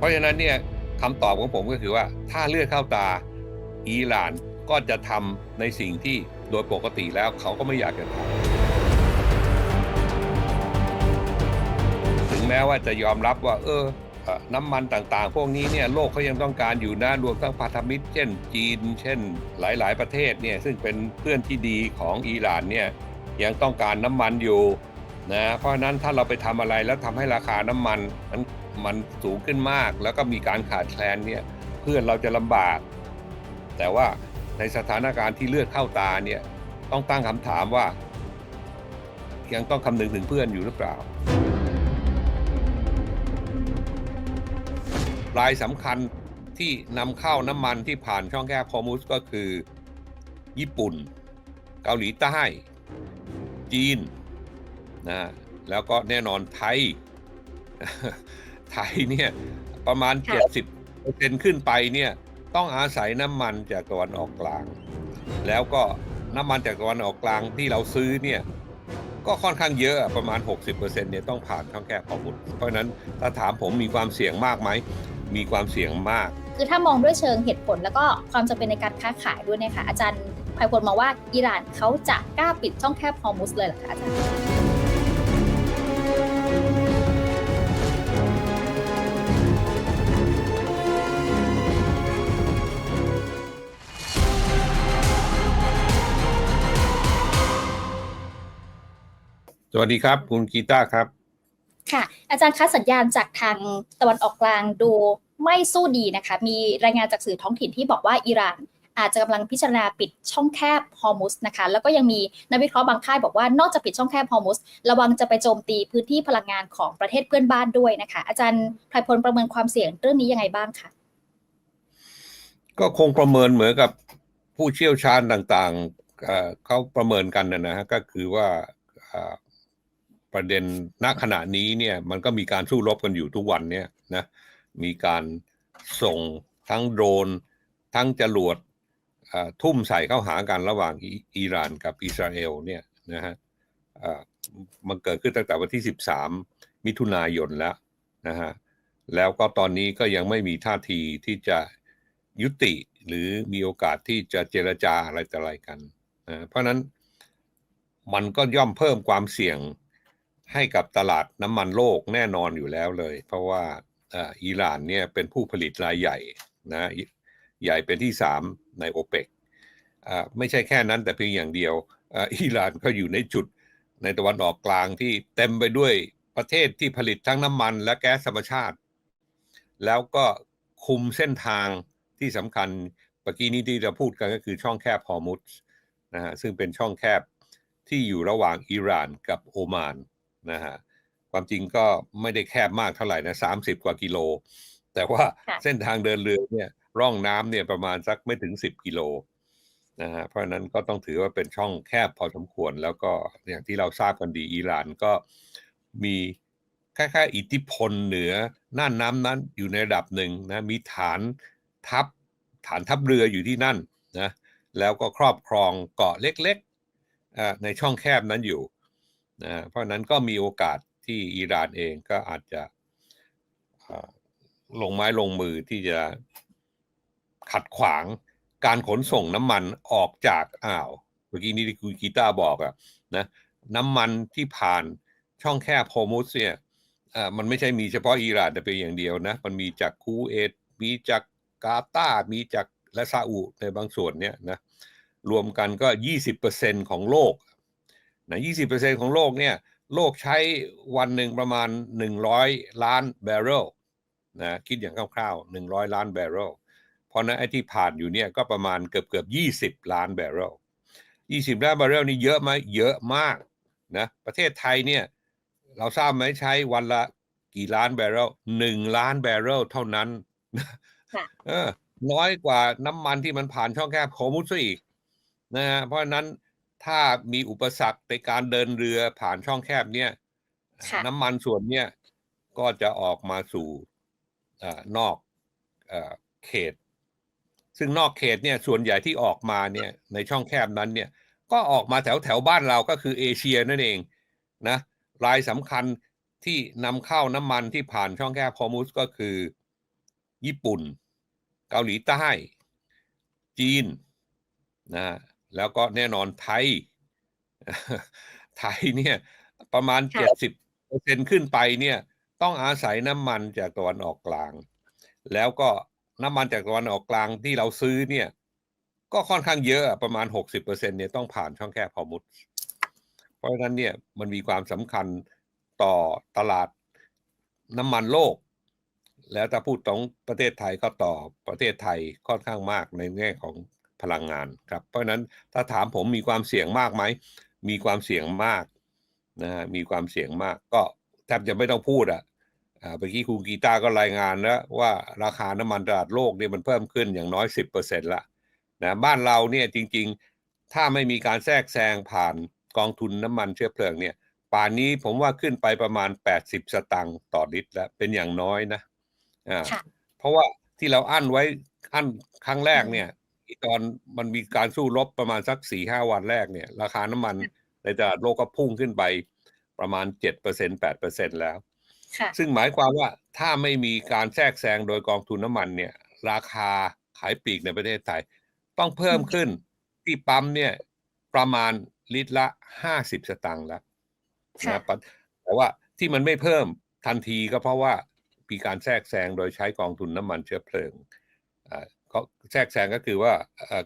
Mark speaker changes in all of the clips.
Speaker 1: เพราะฉะนั้นเนี่ยคำตอบของผมก็คือว่าถ้าเลือดเข้าตาอิหร่านก็จะทำในสิ่งที่โดยปกติแล้วเขาก็ไม่อยากจะทำถึงแม้ว่าจะยอมรับว่า เออน้ำมันต่างๆ พวกนี้เนี่ยโลกเขายังต้องการอยู่นะรวมทั้งพันธมิตร เช่นจีน เช่น หลายๆ ประเทศเนี่ยซึ่งเป็นเพื่อนที่ดีของอิหร่านเนี่ยยังต้องการน้ำมันอยู่นะเพราะนั้นถ้าเราไปทำอะไรแล้วทำให้ราคาน้ำมันนั้น มันสูงขึ้นมาก แล้วก็มีการขาดแคลนเนี่ยเพื่อนเราจะลำบาก แต่ว่าในสถานการณ์ที่เลือดเข้าตาเนี่ยต้องตั้งคำถามว่า ยังต้องคำนึงถึงเพื่อนอยู่หรือเปล่ารายสำคัญที่นำเข้าน้ำมันที่ผ่านช่องแคบฮอร์มุสก็คือ ญี่ปุ่น เกาหลีใต้ จีนนะแล้วก็แน่นอนไทย ไทยเนี่ย ประมาณ
Speaker 2: ค่ะ
Speaker 1: 70เปอร์เซ็นขึ้นไปเนี่ย ต้องอาศัยน้ำมันจากตะวันออกกลาง แล้วก็น้ำมันจากตะวันออกกลางที่เราซื้อเนี่ย ก็ค่อนข้างเยอะอะประมาณ 60%เนี่ยต้องผ่านช่องแคบฮอร์มุสเพราะฉะนั้นถ้าถามผมมีความเสี่ยงมากไหม มีความเสี่ยงมาก
Speaker 2: คือถ้ามองด้วยเชิงเหตุผลแล้วก็ความจำเป็นในการค้าขายด้วยเนี่ยค่ะอาจารย์ภัยพลมองว่าอิหร่านเขาจะกล้าปิดช่องแคบฮอร์มุสเลยเหรอคะอาจารย์
Speaker 1: สวัสดีครับ คุณกีตาร์ครับ
Speaker 2: ค่ะ อาจารย์คะสัญญาณจากทางตะวันออกกลางดูไม่สู้ดีนะคะ มีรายงานจากสื่อท้องถิ่นที่บอกว่าอิหร่านอาจจะกำลังพิจารณาปิดช่องแคบฮอร์มุสนะคะ แล้วก็ยังมีนักวิเคราะห์บางค่ายบอกว่านอกจากปิดช่องแคบฮอร์มุสระวังจะไปโจมตีพื้นที่พลังงานของประเทศเพื่อนบ้านด้วยนะคะ อาจารย์ภัยพลประเมินความเสี่ยงเรื่องนี้ยังไงบ้างคะ
Speaker 1: ก็คงประเมินเหมือนกับผู้เชี่ยวชาญต่างๆเอ่อเขาประเมินกันนะนะฮะก็คือว่าเอ่อ ประเด็นณขณะนี้เนี่ยมันก็มีการสู้รบกันอยู่ทุกวันเนี่ยนะมีการส่งทั้งโดรน ทั้งจรวดทุ่มใส่เข้าหากันระหว่างอิหร่านกับอิสราเอลเนี่ยนะฮะมันเกิดขึ้นตั้งแต่วันที่ 13 มิถุนายนแล้วนะฮะแล้วก็ตอนนี้ก็ยังไม่มีท่าทีที่จะยุติหรือมีโอกาสที่จะเจรจาอะไรต่ออะไรกันนะเพราะนั้นมันก็ย่อมเพิ่มความเสี่ยง ให้กับตลาดน้ำมันโลกแน่นอนอยู่แล้วเลย เพราะว่าอิหร่านเนี่ยเป็นผู้ผลิตรายใหญ่นะใหญ่เป็นที่สามในโอเปกไม่ใช่แค่นั้นแต่เพียงอย่างเดียวอิหร่านก็อยู่ในจุดในตะวันออกกลางที่เต็มไปด้วยประเทศที่ผลิตทั้งน้ำมันและแก๊สธรรมชาติ แล้วก็คุมเส้นทางที่สำคัญเมื่อกี้นี้ที่เราพูดกันก็คือช่องแคบฮอร์มุสนะฮะซึ่งเป็นช่องแคบที่อยู่ระหว่างอิหร่านกับโอมาน นะฮะความจริงก็ไม่ได้แคบมากเท่าไหร่นะสามสิบกว่ากิโล แต่ว่า
Speaker 2: ค่ะ
Speaker 1: เส้นทางเดินเรือเนี่ยร่องน้ำเนี่ยประมาณสักไม่ถึงสิบกิโลนะฮะเพราะฉะนั้นก็ต้องถือว่าเป็นช่องแคบพอสมควรแล้วก็อย่างที่เราทราบกันดีอิหร่านก็มีคล้ายๆอิทธิพลเหนือน่านน้ำนั้นอยู่ในระดับหนึ่งนะมีฐานทัพฐานทัพเรืออยู่ที่นั่นนะแล้วก็ครอบครองเกาะเล็กๆอ่าในช่องแคบนั้นอยู่ นะเพราะนั้นก็มีโอกาสที่อิหร่านเองก็อาจจะลงไม้ลงมือที่จะขัดขวางการขนส่งน้ำมันออกจากอ่าวเมื่อกี้นี้ที่คุณกีตาบอกอะนะน้ำมันที่ผ่านช่องแคบโฮอมุสเนี่ยมันไม่ใช่มีเฉพาะอิหร่านแต่เพียงอย่างเดียวนะ มันมีจากคูเอตมีจากกาตามีจากและซาอุในบางส่วนเนี่ยนะรวมกันก็ 20%ของโลก นะ20%ของโลกเนี่ย โลกใช้วันหนึ่งประมาณ 100 ล้านบาร์เรลนะคิดอย่างคร่าวๆ 100 ล้านบาร์เรลเพราะนั้นไอ้ที่ผ่านอยู่เนี่ยก็ประมาณเกือบเกือบ20 ล้านบาร์เรล20 ล้านบาร์เรลนี่เยอะไหมเยอะมากนะประเทศไทยเนี่ยเราทราบไหมใช้วันละกี่ล้านบาร์เรลหนึ่งล้านบาร์เรลเท่านั้น
Speaker 2: ค่ะ
Speaker 1: เออน้อยกว่าน้ำมันที่มันผ่านช่องแคบโคมุสซะอีกนะฮะเพราะฉะนั้น ถ้ามีอุปสรรคในการเดินเรือผ่านช่องแคบเนี่ย
Speaker 2: ค่ะ
Speaker 1: น้ำมันส่วนเนี่ยก็จะออกมาสู่เออนอกเออเขต ซึ่งนอกเขตเนี่ยส่วนใหญ่ที่ออกมาเนี่ยในช่องแคบนั้นเนี่ยก็ออกมาแถวแถวบ้านเราก็คือเอเชียนั่นเองนะรายสำคัญที่นำเข้าน้ำมันที่ผ่านช่องแคบฮอร์มุสก็คือ ญี่ปุ่น เกาหลีใต้ จีนนะ แล้วก็แน่นอนไทย ไทยเนี่ยประมาณ
Speaker 2: ค่ะ
Speaker 1: เจ็ดสิบเปอร์เซ็นขึ้นไปเนี่ย ต้องอาศัยน้ำมันจากตะวันออกกลาง แล้วก็น้ำมันจากตะวันออกกลางที่เราซื้อเนี่ย ก็ค่อนข้างเยอะอะประมาณหกสิบเปอร์เซ็นเนี่ยต้องผ่านช่องแคบฮอร์มุสเพราะฉะนั้นเนี่ยมันมีความสำคัญต่อตลาดน้ำมันโลก แล้วถ้าพูดตรงประเทศไทยก็ต่อประเทศไทยค่อนข้างมากในแง่ของ พลังงานครับเพราะฉะนั้นถ้าถามผมมีความเสี่ยงมากไหมมีความเสี่ยงมากนะฮะมีความเสี่ยงมากก็แทบจะไม่ต้องพูดอะอ่าเมื่อกี้ครูกีตาร์ก็รายงานแล้วว่าราคาน้ำมันตลาดโลกเนี่ยมันเพิ่มขึ้นอย่างน้อย 10%ละนะบ้านเราเนี่ยจริง ๆ ถ้าไม่มีการแทรกแซงผ่านกองทุนน้ำมันเชื้อเพลิงเนี่ยป่านนี้ผมว่าขึ้นไปประมาณ 80 สตางค์ต่อลิตรแล้วเป็นอย่างน้อยนะอ่า
Speaker 2: ค่ะ
Speaker 1: เพราะว่าที่เราอั้นไว้อั้นครั้งแรกเนี่ย ตอนมันมีการสู้รบประมาณสักสี่ห้าวันแรกเนี่ย ราคาน้ำมันในตลาดโลกก็พุ่งขึ้นไปประมาณเจ็ดเปอร์เซ็นแปดเปอร์เซ็นแล้ว
Speaker 2: ค่ะ
Speaker 1: ซึ่งหมายความว่าถ้าไม่มีการแทรกแซงโดยกองทุนน้ำมันเนี่ย ราคาขายปลีกในประเทศไทย ต้องเพิ่มขึ้นที่ปั๊มเนี่ยประมาณลิตรละห้าสิบสตางค์แล้ว
Speaker 2: ค่ะ
Speaker 1: นะปะแต่ว่าที่มันไม่เพิ่มทันทีก็เพราะว่ามีการแทรกแซงโดยใช้กองทุนน้ำมันเชื้อเพลิง อ่าก็แทรกแซงก็คือว่าเอ่อ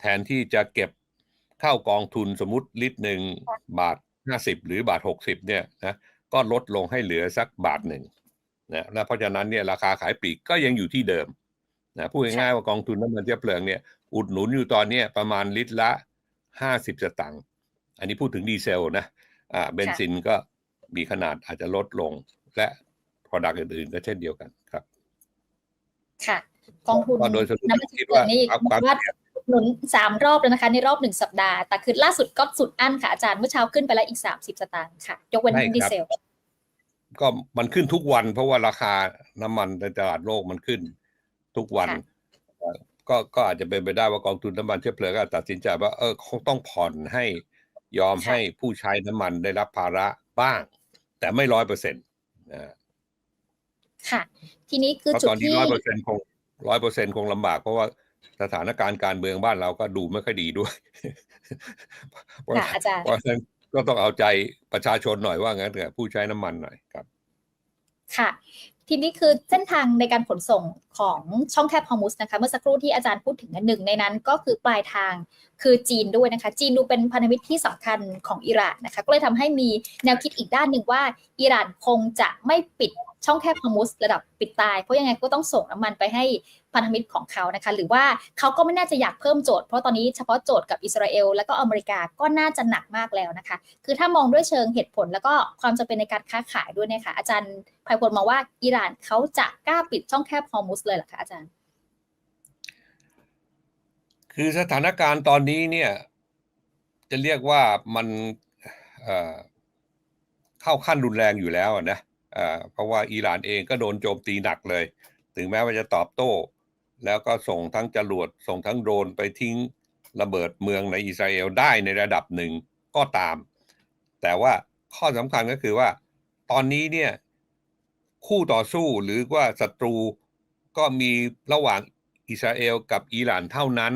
Speaker 1: แทนที่จะเก็บเข้ากองทุนสมมติลิตรหนึ่งบาทห้าสิบหรือบาทหกสิบเนี่ยนะก็ลดลงให้เหลือสักบาทหนึ่งนะและเพราะฉะนั้นเนี่ยราคาขายปลีกก็ยังอยู่ที่เดิมนะพูดง่ายๆว่ากองทุนน้ำมันเชื้อเพลิงเนี่ยอุดหนุนอยู่ตอนเนี้ยประมาณลิตรละห้าสิบสตางค์อันนี้พูดถึงดีเซลนะอ่าเบนซินก็มีขนาดอาจจะลดลงและ Product อื่นๆก็เช่นเดียวกันครับ
Speaker 2: ค่ะ กองทุน
Speaker 1: ก็โดยสรุป
Speaker 2: น้ำมัน
Speaker 1: คิ
Speaker 2: เชื้
Speaker 1: ด
Speaker 2: อเพลิ
Speaker 1: ว่าง
Speaker 2: นี่
Speaker 1: ครับ
Speaker 2: บ
Speaker 1: ค
Speaker 2: อ
Speaker 1: วาม
Speaker 2: กว่าหนุนสามรอบแล้วนะคะในรอบหนึ่งสัปดาห์ แต่คือล่าสุดก็สุดอั้นค่ะอาจารย์เมื่อเช้าขึ้นไปแล้วอีกสามสิบสตางค์ค่ะ ยกเว้นดีเซล
Speaker 1: ก็มันขึ้นทุกวัน เพราะว่าราคาน้ำมันในตลาดโลกมันขึ้นทุกวัน
Speaker 2: ค่ะ
Speaker 1: เอ่อก็ก็อาจจะเป็นไปได้ว่ากองทุนน้ำมันเชื้อเพลิงก็ตัดสินใจว่าเออเขาต้องผ่อนให้ยอม
Speaker 2: ค่ะ
Speaker 1: ให้ผู้ใช้น้ำมันได้รับภาระบ้าง แต่ไม่ร้อยเปอร์เซ็นต์นะ
Speaker 2: ค่ะ ทีนี้คือ
Speaker 1: เพราะ
Speaker 2: จุด
Speaker 1: ตอนนี้
Speaker 2: ที่
Speaker 1: ร้อยเปอร์เซ็นต์คง ร้อยเปอร์เซ็นต์คงลำบากเพราะว่าสถานการณ์การเมืองบ้านเราก็ดูไม่ค่อยดีด้วยเพราะ
Speaker 2: ค่ะอาจารย์
Speaker 1: เพราะฉะนั้นก็ต้องเอาใจประชาชนหน่อยว่างั้นเถอะผู้ใช้น้ำมันหน่อยครับ
Speaker 2: ค่ะ ทีนี้คือเส้นทางในการขนส่งของช่องแคบฮอร์มุสนะคะ เมื่อสักครู่ที่อาจารย์พูดถึงอันหนึ่งในนั้นก็คือปลายทางคือจีนด้วยนะคะ จีนดูเป็นพันธมิตรที่สำคัญของอิหร่านนะคะ ก็เลยทำให้มีแนวคิดอีกด้านหนึ่งว่าอิหร่านคงจะไม่ปิด ช่องแคบฮอมุสระดับปิดตาย เพราะยังไงก็ต้องส่งน้ำมันไปให้พันธมิตรของเขานะคะ หรือว่าเขาก็ไม่น่าจะอยากเพิ่มโจทย์ เพราะตอนนี้เฉพาะโจทย์กับอิสราเอลและก็อเมริกาก็น่าจะหนักมากแล้วนะคะ คือถ้ามองด้วยเชิงเหตุผลแล้วก็ความจำเป็นในการค้าขายด้วยเนี่ยค่ะ อาจารย์ภัยพลมองว่าอิหร่านเขาจะกล้าปิดช่องแคบฮอมุสเลยหรอคะอาจารย์
Speaker 1: คือสถานการณ์ตอนนี้เนี่ยจะเรียกว่ามันเข้าขั้นรุนแรงอยู่แล้วนะ เพราะว่าอิหร่านเองก็โดนโจมตีหนักเลย ถึงแม้ว่าจะตอบโต้ แล้วก็ส่งทั้งจรวดส่งทั้งโดรนไปทิ้งระเบิดเมืองในอิสราเอลได้ในระดับหนึ่งก็ตาม แต่ว่าข้อสำคัญก็คือว่า ตอนนี้เนี่ยคู่ต่อสู้หรือว่าศัตรูก็มีระหว่างอิสราเอลกับอิหร่านเท่านั้น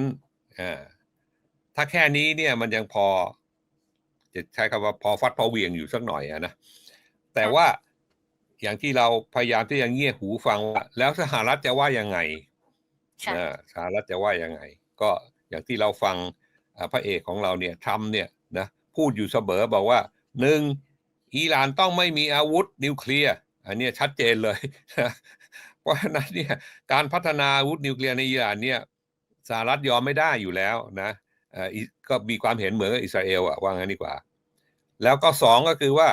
Speaker 1: ถ้าแค่นี้เนี่ยมันยังพอ จะใช้คำว่าพอฟัดพอเวียงอยู่สักหน่อยนะ แต่ว่า อย่างที่เราพยายามที่จะเงี่ยหูฟังว่าแล้วสหรัฐจะว่ายังไง
Speaker 2: ค่ะ
Speaker 1: อ่าสหรัฐจะว่ายังไง ก็อย่างที่เราฟังอ่าพระเอกของเราเนี่ยทรัมป์เนี่ยนะพูดอยู่เสมอบอกว่าหนึ่งอิหร่านต้องไม่มีอาวุธนิวเคลียร์อันเนี้ยชัดเจนเลยเพราะฉะนั้นเนี่ยการพัฒนาอาวุธนิวเคลียร์ในอิหร่านเนี่ยสหรัฐยอมไม่ได้อยู่แล้วนะเอ่ออิก็มีความเห็นเหมือนกับอิสราเอลอะว่างั้นดีกว่า แล้วก็สองก็คือว่า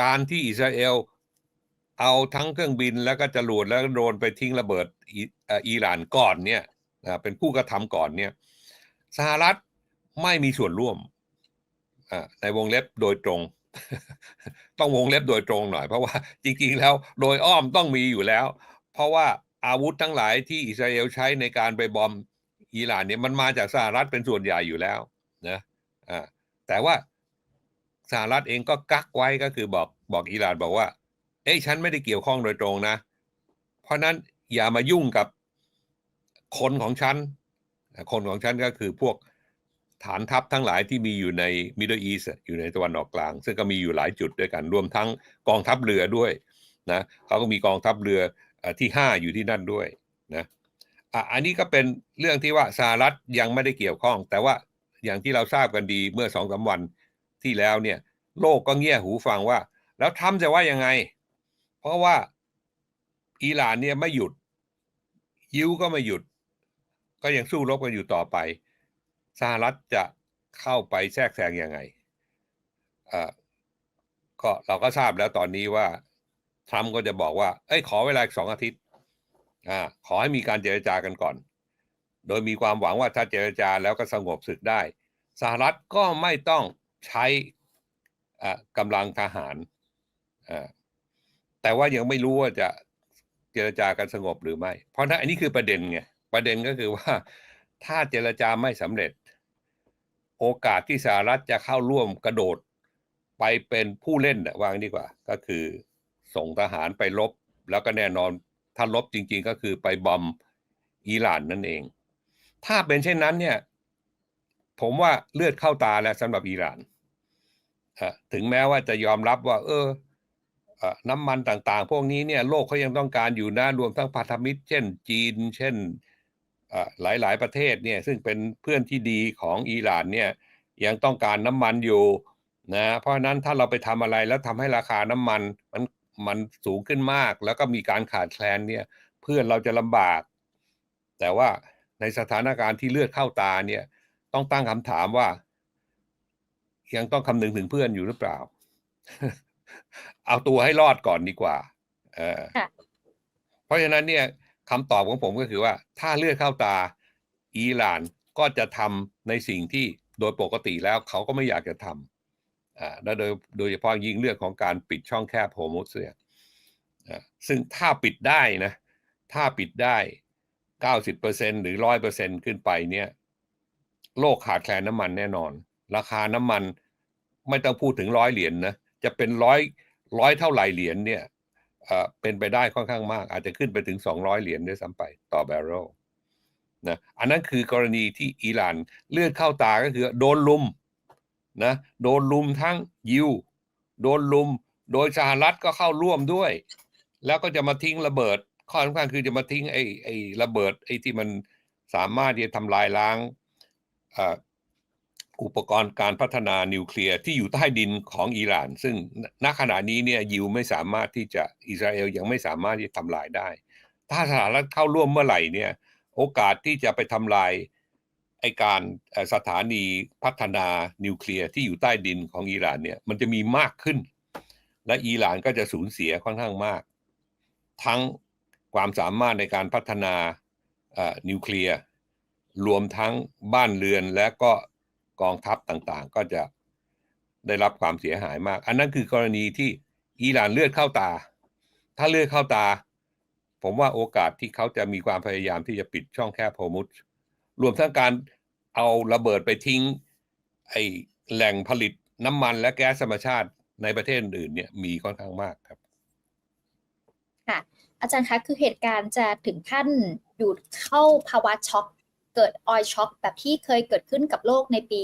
Speaker 1: การที่อิสราเอล เอาทั้งเครื่องบินแล้วก็จรวดแล้วโดรนไปทิ้งระเบิดอิอิหร่านก่อนเนี่ยเป็นผู้กระทำก่อนเนี่ยสหรัฐไม่มีส่วนร่วมอ่าในวงเล็บโดยตรง ต้องวงเล็บโดยตรงหน่อย เพราะว่าจริงๆแล้วโดยอ้อมต้องมีอยู่แล้ว เพราะว่าอาวุธทั้งหลายที่อิสราเอลใช้ในการไปบอมอิหร่านเนี่ยมันมาจากสหรัฐเป็นส่วนใหญ่อยู่แล้วนะอ่าแต่ว่าสหรัฐเองก็กักไว้ก็คือบอกบอกอิหร่านบอกว่า เอ้ยฉันไม่ได้เกี่ยวข้องโดยตรงนะ เพราะนั้นอย่ามายุ่งกับคนของฉัน คนของฉันก็คือพวกฐานทัพทั้งหลายที่มีอยู่ใน Middle East อะอยู่ในตะวันออกกลาง ซึ่งก็มีอยู่หลายจุดด้วยกันรวมทั้งกองทัพเรือด้วยนะเขาก็มีกองทัพเรือที่ห้าอยู่ที่นั่นด้วยนะอะอันนี้ก็เป็นเรื่องที่ว่าสหรัฐยังไม่ได้เกี่ยวข้อง แต่ว่าอย่างที่เราทราบกันดีเมื่อสองสามวันที่แล้วเนี่ย โลกก็เงี่ยหูฟังว่า แล้วทำจะว่ายังไง เพราะว่าอิหร่านเนี่ยไม่หยุด ยิวก็ไม่หยุด ก็ยังสู้รบกันอยู่ต่อไป สหรัฐจะเข้าไปแทรกแซงยังไงอ่อก็เราก็ทราบแล้วตอนนี้ว่าทรัมป์ก็จะบอกว่า เอ้ยขอเวลาอีกสองอาทิตย์อ่าขอให้มีการเจรจากันก่อน โดยมีความหวังว่าถ้าเจรจาแล้วก็สงบศึกได้ สหรัฐก็ไม่ต้องใช้กำลังทหารอ่า แต่ว่ายังไม่รู้ว่าจะเจรจากันสงบหรือไม่ เพราะนั้นอันนี้คือประเด็นไงประเด็นก็คือว่าถ้าเจรจาไม่สำเร็จ โอกาสที่สหรัฐจะเข้าร่วมกระโดดไปเป็นผู้เล่นน่ะวางดีกว่า ก็คือส่งทหารไปรบแล้วก็แน่นอนถ้าลบจริง ๆ ก็คือไปบอมอิหร่านนั่นเอง ถ้าเป็นเช่นนั้นเนี่ย ผมว่าเลือดเข้าตาแล้วสำหรับอิหร่านถึงแม้ว่าจะยอมรับว่า เออ น้ำมันต่างๆ พวกนี้เนี่ยโลกเขายังต้องการอยู่นะรวมทั้งพันธมิตร เช่นจีน เช่นหลายๆประเทศเนี่ยซึ่งเป็นเพื่อนที่ดีของอิหร่านเนี่ยยังต้องการน้ำมันอยู่นะเพราะฉะนั้นถ้าเราไปทำอะไรแล้วทำให้ราคาน้ำมันมันมันสูงขึ้นมาก แล้วก็มีการขาดแคลนเนี่ยเพื่อนเราจะลำบาก แต่ว่าในสถานการณ์ที่เลือดเข้าตาเนี่ยต้องตั้งคำถามว่า ยังต้องคำนึงถึงเพื่อนอยู่หรือเปล่า เอาตัวให้รอดก่อนดีกว่า เออ
Speaker 2: ค่ะ
Speaker 1: เพราะฉะนั้นเนี่ยคำตอบของผมก็คือว่า ถ้าเลือดเข้าตาอิหร่านก็จะทำในสิ่งที่โดยปกติแล้วเขาก็ไม่อยากจะทำอ่าและโดยโดยเฉพาะยิ่งเรื่องของการปิดช่องแคบโฮอร์มุสเนี่ยอ่าซึ่งถ้าปิดได้นะ ถ้าปิดได้เก้าสิบเปอร์เซ็นหรือร้อยเปอร์เซ็นขึ้นไปเนี่ย โลกขาดแคลนน้ำมันแน่นอน ราคาน้ำมันไม่ต้องพูดถึงร้อยเหรียญนะ จะเป็นร้อยร้อยเท่าไหร่เหรียญเนี่ยเป็นไปได้ค่อนข้างมาก อาจจะขึ้นไปถึงสองร้อยเหรียญด้วยซ้ำไปต่อแบเรลนะอันนั้นคือกรณีที่อิหร่านเลือดเข้าตาก็คือโดนลุมนะโดนลุมทั้งยิว โดนลุม โดยสหรัฐก็เข้าร่วมด้วย แล้วก็จะมาทิ้งระเบิด ข้อสำคัญคือจะมาทิ้งไอ้ไอ้ระเบิดไอ้ที่มันสามารถที่จะทำลายล้าง อุปกรณ์การพัฒนานิวเคลียร์ที่อยู่ใต้ดินของอิหร่าน ซึ่งณขณะนี้เนี่ยยิวไม่สามารถที่จะอิสราเอลยังไม่สามารถที่จะทำลายได้ ถ้าสหรัฐเข้าร่วมเมื่อไหร่เนี่ยโอกาสที่จะไปทำลายไอการสถานีพัฒนานิวเคลียร์ที่อยู่ใต้ดินของอิหร่านเนี่ยมันจะมีมากขึ้น และอิหร่านก็จะสูญเสียค่อนข้างมาก ทั้งความสามารถในการพัฒนานิวเคลียร์รวมทั้งบ้านเรือนและก็ กองทัพต่างๆ ก็จะได้รับความเสียหายมาก อันนั้นคือกรณีที่อิหร่านเลือดเข้าตา ถ้าเลือดเข้าตา ผมว่าโอกาสที่เขาจะมีความพยายามที่จะปิดช่องแคบโฮมุสรวมทั้งการเอาระเบิดไปทิ้ง ไอแหล่งผลิตน้ำมันและแก๊สธรรมชาติในประเทศอื่นเนี่ยมีค่อนข้างมากครับ
Speaker 2: ค่ะ อาจารย์คะคือเหตุการณ์จะถึงขั้นอยู่เข้าภาวะช็อก เกิดออยช็อกแบบที่เคยเกิดขึ้นกับโลกในปี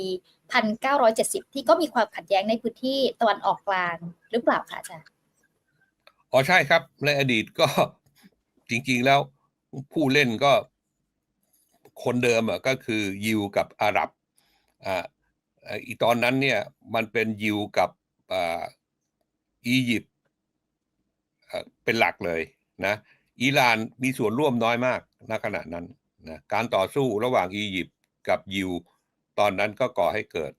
Speaker 2: 1970 ที่ก็มีความขัดแย้งในพื้นที่ตะวันออกกลางหรือเปล่าคะอาจารย์
Speaker 1: อ๋อใช่ครับ ในอดีตก็จริง ๆ แล้วผู้เล่นก็คนเดิมอะก็คือยิวกับอาหรับอ่าอีตอนนั้นเนี่ยมันเป็นยิวกับอียิปต์เป็นหลักเลยนะอิหร่านมีส่วนร่วมน้อยมากณขณะนั้น นะการต่อสู้ระหว่างอียิปต์กับยิว ตอนนั้นก็ก่อให้เกิด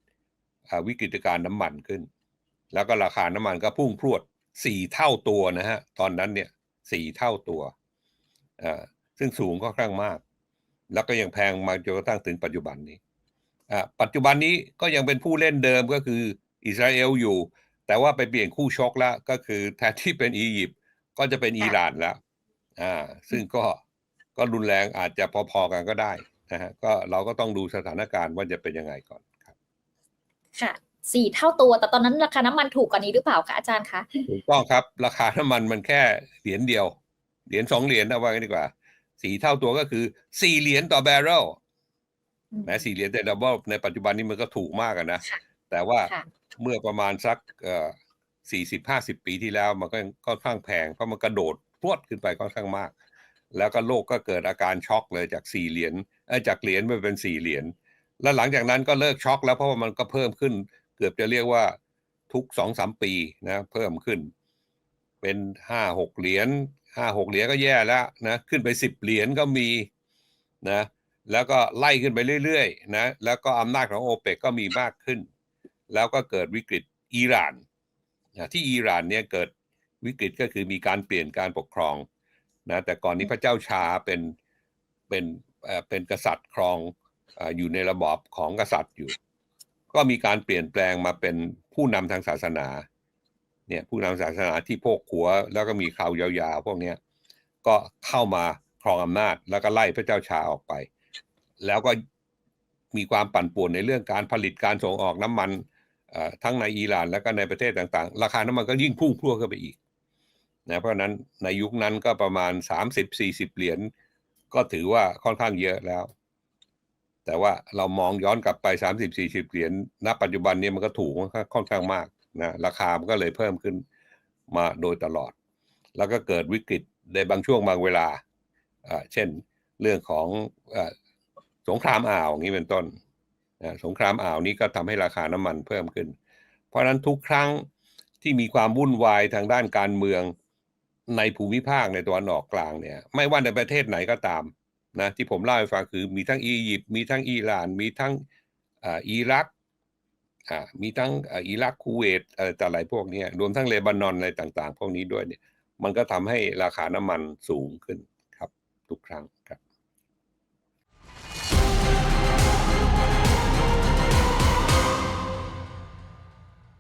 Speaker 1: อ่าวิกฤตการณ์น้ำมันขึ้น แล้วก็ราคาน้ำมันก็พุ่งพรวดสี่เท่าตัวนะฮะ ตอนนั้นเนี่ยสี่เท่าตัวอ่าซึ่งสูงค่อนข้างมาก แล้วก็ยังแพงมาจนกระทั่งถึงปัจจุบันนี้อ่าปัจจุบันนี้ก็ยังเป็นผู้เล่นเดิมก็คืออิสราเอลอยู่ แต่ว่าไปเปลี่ยนคู่ชกแล้วก็คือแทนที่เป็นอียิปต์ก็จะเป็นอิหร่านแล้ว อ่า ซึ่งก็ ก็รุนแรงอาจจะพอๆกันก็ได้นะฮะก็เราก็ต้องดูสถานการณ์ว่าจะเป็นยังไงก่อนครับ
Speaker 2: ค่ะสี่เท่าตัวแต่ตอนนั้นราคาน้ำมันถูกกว่านี้หรือเปล่าคะอาจารย์คะ
Speaker 1: ถูกต้องครับ ราคาน้ำมันมันแค่เหรียญเดียว เหรียญสองเหรียญนะว่ากันดีกว่าสี่เท่าตัวก็คือสี่เหรียญต่อแบเรล
Speaker 2: อืม
Speaker 1: แม้สี่เหรียญแต่ดับเบิลในปัจจุบันนี้มันก็ถูกมากอะนะ
Speaker 2: ค่ะ
Speaker 1: แต่ว่า
Speaker 2: ค่ะ
Speaker 1: เมื่อประมาณสักสี่สิบห้าสิบปีที่แล้วมันก็ยังค่อนข้างแพงเพราะมันกระโดดพรวดขึ้นไปค่อนข้างมาก แล้วก็โลกก็เกิดอาการช็อกเลยจากสี่เหรียญเอ้จากเหรียญไปเป็นสี่เหรียญแล้วหลังจากนั้นก็เลิกช็อกแล้วเพราะว่ามันก็เพิ่มขึ้น เกือบจะเรียกว่าทุกสองสามปีนะเพิ่มขึ้น เป็นห้าหกเหรียญห้าหกเหรียญก็แย่แล้วนะขึ้นไปสิบเหรียญก็มีนะแล้วก็ไล่ขึ้นไปเรื่อยๆนะแล้วก็อำนาจของโอเปกก็มีมากขึ้น แล้วก็เกิดวิกฤตอิหร่านนะที่อิหร่านเนี่ยเกิดวิกฤตก็คือมีการเปลี่ยนการปกครอง นะแต่ก่อนนี้พระเจ้าชาเป็นเป็นเอ่อเป็นกษัตริย์ครองเอ่ออยู่ในระบอบของกษัตริย์อยู่ ก็มีการเปลี่ยนแปลงมาเป็นผู้นำทางศาสนาเนี่ยผู้นำศาสนาที่โพกหัว แล้วก็มีข่าวยาวๆ พวกเนี้ยก็เข้ามาครองอำนาจแล้วก็ไล่พระเจ้าชาออกไป แล้วก็มีความปั่นป่วนในเรื่องการผลิตการส่งออกน้ำมันเอ่อทั้งในอิหร่าน แล้วก็ในประเทศต่างๆ ราคาน้ำมันก็ยิ่งพุ่งพรวดเข้าไปอีก นะเพราะนั้นในยุคนั้นก็ประมาณ 30-40 เหรียญก็ถือว่าค่อนข้างเยอะแล้ว แต่ว่าเรามองย้อนกลับไป 30-40 เหรียญณปัจจุบันนี้มันก็ถูกค่อนข้างมากนะราคามันก็เลยเพิ่มขึ้นมาโดยตลอด แล้วก็เกิดวิกฤตในบางช่วงบางเวลา เช่นเรื่องของอสงครามอ่าวนี้เป็นต้นสงครามอ่าวนี้ก็ทำให้ราคาน้ำมันเพิ่มขึ้น เพราะฉะนั้นทุกครั้งที่มีความวุ่นวายทางด้านการเมือง ในภูมิภาคในตะวันออกกลางเนี่ย ไม่ว่าในประเทศไหนก็ตามนะที่ผมเล่าให้ฟังคือมีทั้งอียิปต์มีทั้งอิหร่าน มีทั้งอิรักอ่ามีทั้งอิรักคูเวตอะไรต่ออะไรพวกนี้รวมทั้งเลบานอนอะไรต่าง ๆ พวกนี้ด้วยเนี่ย มันก็ทำให้ราคาน้ำมันสูงขึ้นครับ ทุกครั้งครับ